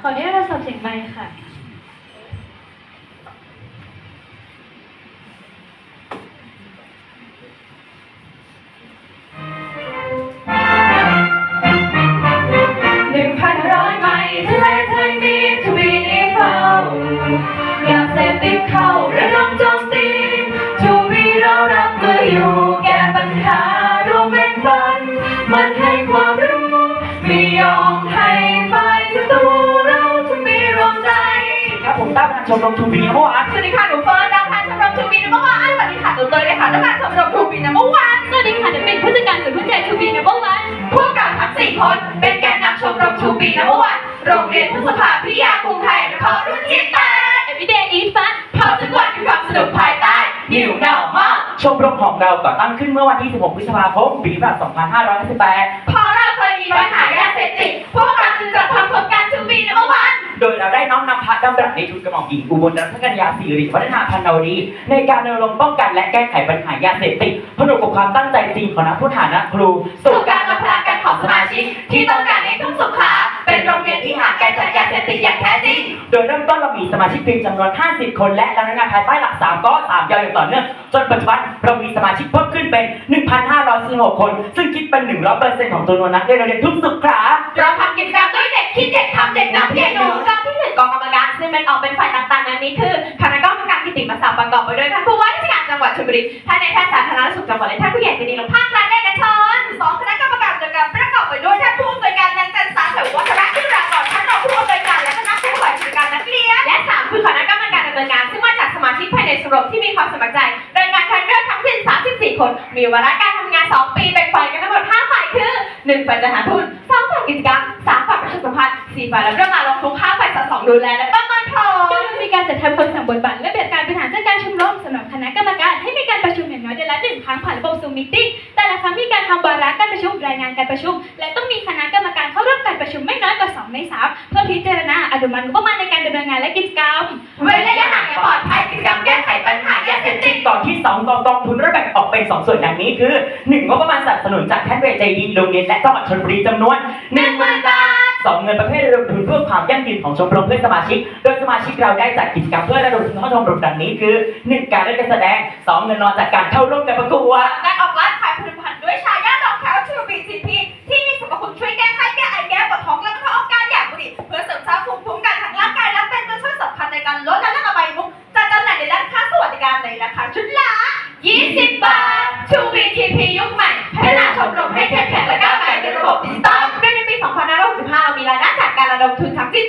ขออนุญาตโทราสอบเสียงไมค์ค่ะ ชมรมทูบีนเมื่อวานสวัสดีค่ะหนูเฟิร์นดาวพันชมรมทูบีนัมเบอร์วันสวัสดีค่ะหนูเตยเลยค่ะนักการชมรมทูบีนัมเบอร์วันสวัสดีค่ะจะเป็นผู้จัดการศูนย์ผู้ใจทูบีนัมเบอร์วันพวกเราทั้งสี่คนเป็นแกนนำชมรมทูบีนัมเบอร์วันโรงเรียนพุทธภาพิทยากรุงไทยนครรุ่นที่แปด Everyday Eat Fun พาจังหวัดมีความสนุกภายใต้หิวหนาวมาชมรมของเราก่อตั้งขึ้นเมื่อวันที่ 16 พฤษภาคม ปีพุทธศักราช2558เพราะเราเคยมีปัญหายาเสพติดพวกเราจึงจัดทำโครงการทู ดำรัสในทุนกระหม่อมหญิงอุบลรัตนกัญญาสิริวัฒนาพันนวดีในการรณรงค์ป้องกันและแก้ไขปัญหายาเสพติดผนวกกับความตั้งใจจริงของนักผู้ฐานะครูสู่การรวมพลังกันของสมาชิกที่ต้องการในทุกสุขา ที่ห่างไกลจากยาเสพติดอย่างแท้จริง โดยเริ่มต้นเรามีสมาชิกเพียงจำนวน 50 คนและดำเนินงานภายใต้หลัก 3 ก็3ยาวอย่างต่อเนื่องจนปัจจุบันเรามีสมาชิกเพิ่มขึ้นเป็น 1,546คน ซึ่งคิดเป็น 100%ของจำนวนนักเรียนโรงเรียนทุกสุขาเราทำกิจกรรมด้วยเด็กคิดเด็กทำเด็กนำเด็กหนูกรรมที่หนึ่งกองกรรมการซึ่งเป็นออกเป็นฝ่ายต่างๆนั้นนี้คือคณะกรรมการกิตติมศักดิ์ประกอบไปด้วยท่านผู้ว่าราชการจังหวัดชลบุรีท่านในายแพทย์สาธารณสุขจังหวัดและท่านผู้ใหญ่ใจดีของภาครัฐและเอกชน ความสมัครใจรายงานคัดเลือกทั้งสิ้น 34 คน มีวาระการทำงาน 2 ปีแบ่งฝ่ายกันทั้งหมด 5 ฝ่ายคือ 1 ฝ่ายจัดหาทุน 2 ฝ่ายกิจกรรม 3 ฝ่ายประชาสัมพันธ์ 4 ฝ่ายรับเรื่องงานลงทุน 5 ฝ่ายสอดส่องดูแลและประเมินผลโดยมีการจัดทำคำสั่งบทบาทและแบบการบริหารจัดการชมรมสำหรับคณะกรรมการให้มีการประชุมอย่างน้อยเดือนละหนึ่งครั้งผ่านระบบซูมมิติ้งแต่ละครั้งมีการทำวาระการประชุมรายงานการประชุม และต้องมีคณะกรรมการเข้าร่วมการประชุมไม่น้อยกว่า 2 ใน 3 เพื่อพิจารณาอนุมัติงบประมาณในการดำเนินงานและกิจกรรมเว้นระยะห่างอย่างปลอดภัยกิจกรรม กอนที่2กองกองทุนระแบ่งออกเป็น 2 ส่วนดังนี้คือ 1 งบประมาณสนับสนุนจากท่านเวใจดีโรงเรียนและจังหวัดชลบุรีจำนวน10,000บาทสองเงินประเภทระดมทุนเพื่อความยั่งยืนของชมรมเพื่อนสมาชิก โดยสมาชิกเราได้จัดกิจกรรมเพื่อระดมทุนเข้าชมรมดังนี้คือ 1 การเล่นการแสดง 2 เงินนอนจากการเข้าร่วมการประกวดการออก จากการระดมทุนทั้งสิ้น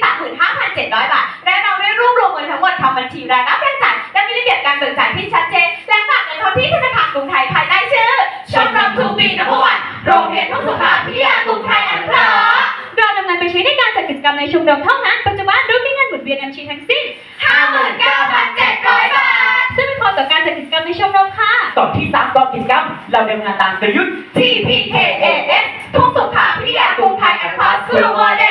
35,700 บาท และเราได้รวบรวมเงินทั้งหมดทำบัญชีรายรับเงินจ่ายและมีระเบียบการเบิกจ่ายที่ชัดเจน และฝากเงินเข้าที่ธนาคารกรุงไทยภายใต้ชื่อ ชมรมทูบีนัมเบอร์วันโรงเรียนทุกสุขาพิทยากรุงไทยอนุเคราะห์เราดำเนินไปใช้ในการจัดกิจกรรมในชมรมเท่านั้น ปัจจุบันเรามีเงินหมุนเวียนบัญชีทั้งสิ้น 59,700 บาท ซึ่งเป็นพอต่อการจัดกิจกรรมในชมรมค่ะก่อนที่3กองกิจกรรมเราดำเนินงานตามกลยุทธ์ TPKAS ทุกสุขาพิทยากรุงไทยอนุเคราะห์สู่โมเดล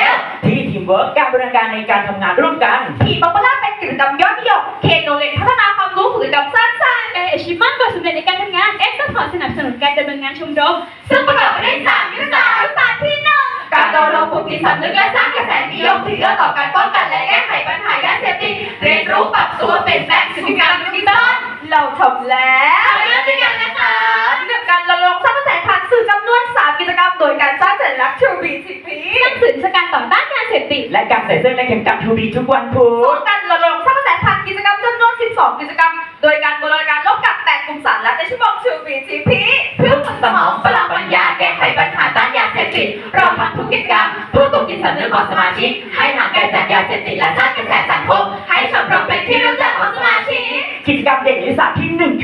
เวิร์กการบริการในการทำงานร่วมกันผีป๊อปปูล่าเป็นกิจกรรมยอดนิยมเคโนเลนพัฒนาความรู้ฝึกกิจกรรมสร้างสรรค์เอเอชิมันก่อสำเร็จในการทำงาน เอ็กซ์ซัพพอสนับสนุนการดำเนินงานชมรมซึ่งประกอบไปด้วยสามยุทธศาสตร์ยุทธศาสตร์ที่หนึ่งการดำรงปลุกจิตสำนึกและสร้างกระแสนิยมที่เอื้อต่อการป้องกันและแก้ไขปัญหายาเสพติดเรียนรู้ปรับตัวเปลี่ยนแปลงพฤติกรรมดิจิตอลเราทำแล้วเริ่มด้วยกันนะคะหนึ่งการรณรงค์สร้างกระแสผ่านสื่อจำนวนสามกิจกรรมโดยการสร้างสัญลักษณ์ชูบีทีพีสนับสนุนการต่อต้าน ติ และการใส่เสื้อและเข็มกัดทูบีทุกวันพุร่วมกันรณรงค์สร้างกระแสทานกิจกรรมจำนวน 12 กิจกรรม โดยการบริการร่วมกับ8กลุ่มสารและในชั่วโมงชูบีทีพีเพื่อฝึกสมองพลังปัญญาแก้ไขปัญหาต้านยาเสพติดเราทำทุกกิจกรรมเพื่อปลุกจิตสำนึกของสมาชิกให้ห่างไกลจากยาเสพติดและสร้างกระแสสังคมให้สมรมเป็นที่รู้จัก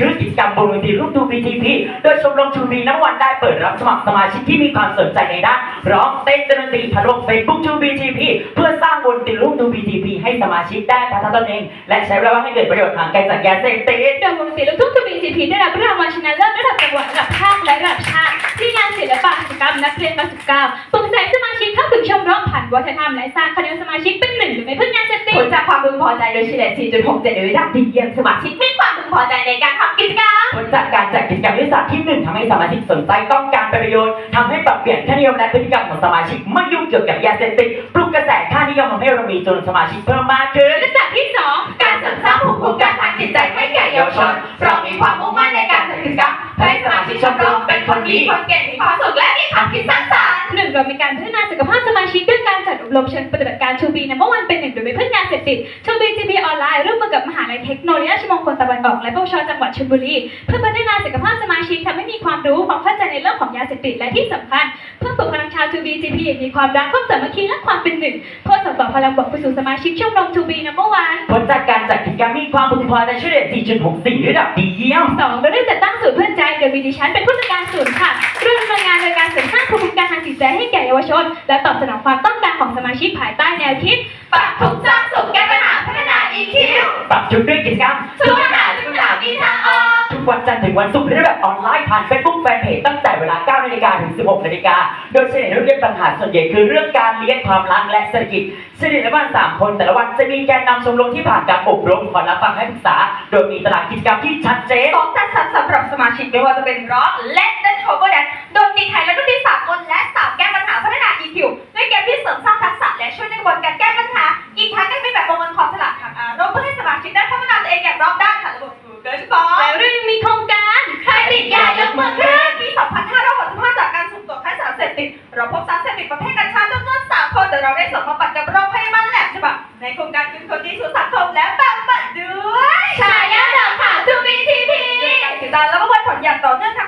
ยุทธศาสตร์ที่อกิจกรรมบนเวทีรูปทูบีทีพีโดยชมรมทูบีน้ำวันได้เปิดรับสมัครสมาชิกที่มีความสนใจในด้านร้องเต้นดนตรีผ่านลงเฟซบุ๊กทูบีทีพีเพื่อสร้างบนติรูปทูบีทีพีให้สมาชิกได้พัฒนาตนเอง และใช้เวลาว่างให้เกิดประโยชน์ห่างไกลจากยาเสพติดโดยปกติลูกทุ่งทวีซีพีได้รับรางวัลชนะเลิศระดับจังหวัดระดับภาคและระดับชาติที่งานศิลปะกิจกรรมนักเรียนประสบการณ์ปลุกใจสมาชิกเข้าถึงชมรมผ่านวัฒนธรรมและสร้างคะแนนสมาชิกเป็นหนึ่งหรือไม่พึ่งาเผลจากความพึงพอใจโดยเฉลี่ย 4.67ในระดับดีเยี่ยมสมาชิกมีความพึงงพอใจในการทำกิจกรรมผลจากการจัดกิจกรรมยุทธศาสตร์ที่หนึ่งทำให้สมาชิกสนใจต้องการประโยชน์ทำให้ปรับเปลี่ยนค่านิยมและพฤติกรรมของสมาชิกไม่ยุ่งเกี่ยวกับยาเสพติดปลุกกระแสค่านิยมทำให้เรามีจำนวนสมาชิกเพิ่มมากขึ้นยุทธศาสตร์ที่สองการเสริมสร้างภูมิคุ้มกันทางจิตใจให้แก่เยาวชนเรามีความมุ่งมั่นในการจัดกิจกรรมเพื่อให้สมาชิกชมรมเป็นคนดีคนเก่งมีความสุขและมีความคิดสร้างสรรค์ หนึ่งเรามีการพัฒนาสุขภาพสมาชิกด้วยการจัดอบรมเชิงปฏิบัติการชูบีนัมเบอร์วันเป็นหนึ่งโดยไม่พึ่งยาเสพติดชูบีจีบีออนไลน์ร่วมมือกับมหาลัยเทคโนโลยีราชมงคลตะวันออกและปวชจังหวัดชลบุรีเพื่อพัฒนาสุขภาพสมาชิกทำให้มีความรู้ความเข้าใจในเรื่องของยาเสพติดและที่สำคัญ เพื่อปลุกพลังชาวทูบีจีพีมีความรักความสามัคคีและความเป็นหนึ่งเพื่อส่งต่อพลังบวกไปสู่สมาชิกชมรมทูบีนัมเบอร์วันผลจากการจัดกิจกรรมมีความพึงพอใจเฉลี่ย4.64ระดับดีเยี่ยมสองเราได้จัดตั้งศูนย์เพื่อนใจโดยมีดิฉันเป็นผู้จัดการศูนย์ค่ะเรื่องดำเนินงานโดยการเสริมสร้างภูมิคุ้มกันทางจิตใจให้แก่เยาวชน และตอบสนองความต้องการของสมาชิกภายใต้แนวคิดปรับทุกข์สร้างสุขแก้ปัญหาพัฒนา EQ ปรับชุดด้วยกิจกรรมทุกปัญหาทุกคำถามมีทางออก ทุกวันจันทร์ถึงวันศุกร์ในรูปแบบออนไลน์ผ่าน Facebook แฟนเพจตั้งแต่เวลา 9 นาฬิกาถึง 16 นาฬิกา โดยเฉลี่ยเรื่องปัญหาส่วนใหญ่คือเรื่องการเลี้ยงความรักและเศรษฐกิจเฉลี่ยในวันสามคนแต่ละวันจะมีแกนนำชมรมที่ผ่านการอบรมคอยรับฟังให้ปรึกษา โดยมีตารางกิจกรรมที่ชัดเจนของจัดสรรสำหรับสมาชิกไม่ว่าจะเป็นร็อกเล่นเต้น โคเวอร์แดนดนตรีไทยและดนตรีสากลและสาวแก้ปัญหาพัฒนา EQ ด้วยเกมที่เสริมสร้างทักษะและช่วยในกระบวนการแก้ปัญหา อีกทั้งยังมีแบบประเมินความฉลาดทางอารมณ์เพื่อให้สมาชิกได้พัฒนาตัวเองอย่างรอบด้านผ่านระบบ Google Form แล้วเรายังมีโครงการใครติดยายกมือขึ้นปี 2565จากการสุ่มตรวจค่าสารเสพติดเราพบสารเสพติดประเภทกัญชาจำนวน3คนแต่เราได้ส่งมาปัดกับโรงพยาบาลแหลมฉบับในโครงการคืนคนดีสู่สังคมและบำบัดด้วยชายาดาวขาว 2BTP การติดตามและประมวลผลอย่างต่อเนื่องทำใ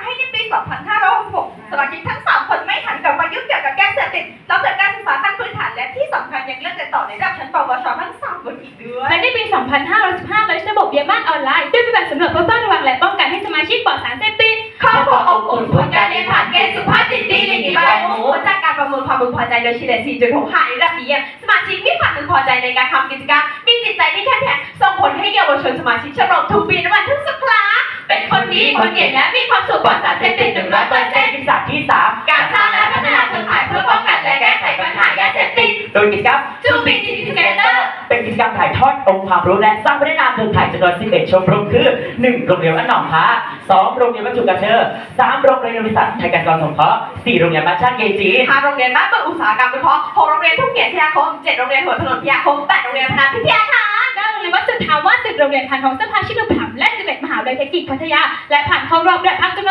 74.6ค่ะในระดับนี้สมาชิกมีความพึงพอใจในการทำกิจกรรมมีจิตใจที่แข็งแกร่งส่งผลให้เยาวชนสมาชิกฉลองทุกปีนวันทุกสัปดาห์เป็นคนดีคนเก่งและมีความสุขกว่าสารเสพติด100%เป็นศัพต์ที่สามการสร้างและพัฒนาเครือข่ายเพื่อป้องกันและแก้ไขปัญหายาเสพติด โดยกิจกรรม To be Together เป็นกิจกรรมถ่ายทอดองค์ความรู้และสร้างพัฒนาเครือข่ายจำนวน11ชมรมคือ 1. โรงเรียนวัดหนองพระ 2. โรงเรียนวัดจุกกระเชอ 3. โรงเรียนบริษัทไทยการกรสงเคราะห์ 4. โรงเรียนบ้านช่างเกจีห้าโรงเรียนบ้านเปิดอุตสาหกรรมเฉพาะหกโรงเรียนทุ่งเกียรติพิทยาคมเจ็ดโรงเรียนหัวถนนพิทยาคมแปดโรงเรียนพนัสพิทยาคารเก้าโรงเรียนวัดสุทธาวาสสิบโรงเรียนพันทองสภาชินุปถัมภ์และสิบเอ็ดมหาวิทยาลัยเทคนิคพัทยา และผ่านเข้ารอบและพักจำน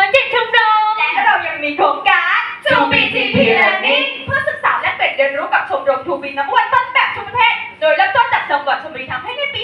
วน ชมรม To B นับวันต้นแบบทั่วประเทศ โดยเริ่มต้นจากจังหวัดชลบุรีทำให้ในปี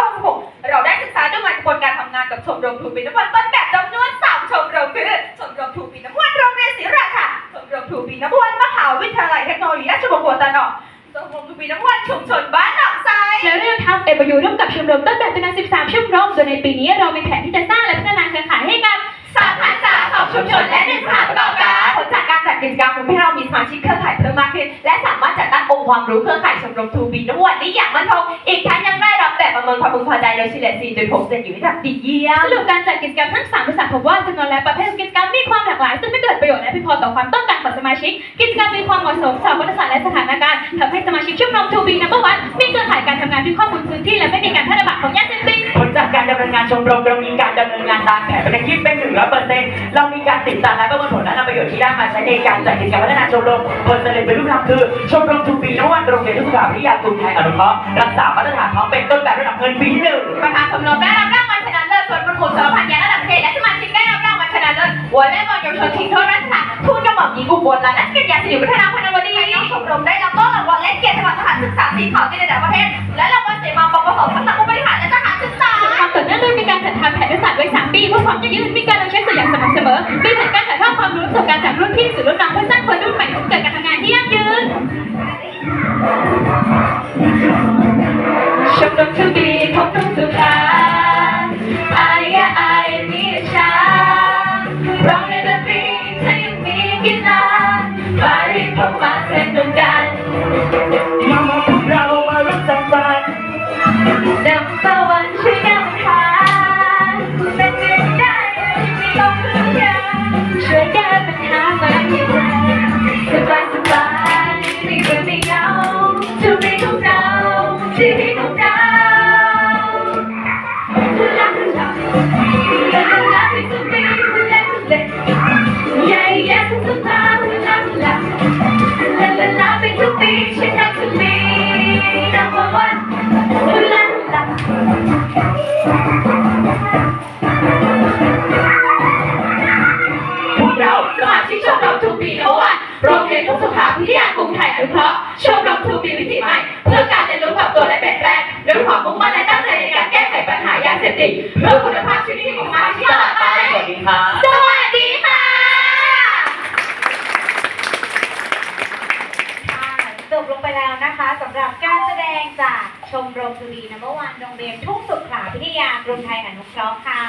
2566 เราได้ศึกษาด้วยงานกระบวนการทำงานกับชมรม To B นับวันต้นแบบจำนวน3ชมรมคือชมรม To B นับวันโรงเรียนศรีราชาชมรม To B นับวันมหาวิทยาลัยเทคโนโลยีราชมงคลตะนอกชมรม To B นับวันชุมชนบ้านหนองไซแล้วเรายังทำเอ u ร่วมกับชมรมต้นแบบจำนวน13ชมรมโดยในปีนี้เรามีแผนที่จะสร้างและพัฒนาเครือข่ายให้กับสามพันสาของชุมชนและหนึ่งสถานประกอบการผลจา กิจกรรมทำให้เรามีสมาชิกเครือข่ายเพิ่มมากขึ้น และสามารถจัดตั้งองค์ความรู้เครือข่ายชมรมทูบีนวันได้อย่างมั่นคงอีกทั้งยังได้รับแบบประเมินความพึงพอใจโดยเฉลี่ย4.6อยู่ในระดับดีเยี่ยมสรุปการจัดกิจกรรมทั้ง3บริษัทพบว่าจำนวนและประเภทกิจกรรมมีความหลากหลายซึ่งไม่เกิดประโยชน์และเพียงพอต่อความต้องการของสมาชิก กิจกรรมมีความเหมาะสมสอบวัฒนศาสตร์และสถานการณ์ทำให้สมาชิกชมรมทูบีนัมเบอร์วันมีเครือข่ายการทำงานที่ครอบคลุมพื้นที่และไม่มีการแพร่ระบาดของยาเสพติดจากการดำเนินงานชมรมเรามีการดำเนินงานตามแผนเป็นคิดเป็นหนึ่งร้อยเปอร์เซ็นต์เรามีการติดตามและประเมินผลและนำประโยชน์ที่ได้มาใช้ในการจัดกิจกรรมพัฒนาชมรมผลสำเร็จเป็นรูปธรรมคือชมรมทุกปีนวันโรงเรียนทุกสถาวิทยากรุงไทยอนุเคราะห์รักษามาตรฐานพร้อมเป็นต้นแบบระดับเงินปีหนึ่งประธานชมรมได้รับรางวัลชนะเลิศส่วนประกวดสารพันยาระดับประเทศและสมาชิกได้รับรางวัลชนะเลิศวอลเลย์บอลเยาวชนชิงถ้วยราชทานทูตกระหม่อมหญิงอุบลรัตนกิจยาสิริวัฒนาพนว ชม เพื่อคุณภาพชีวิตของมาที่ตลาดไปสวัสดีครับสวัสดีค่ะจบลงไปแล้วนะคะสำหรับการแสดงจากชมรมสุรีนัมเบอร์วันโรงเรียนทุ่งสุขลาพิทยากรุงไทยอนุเคราะห์ค่ะ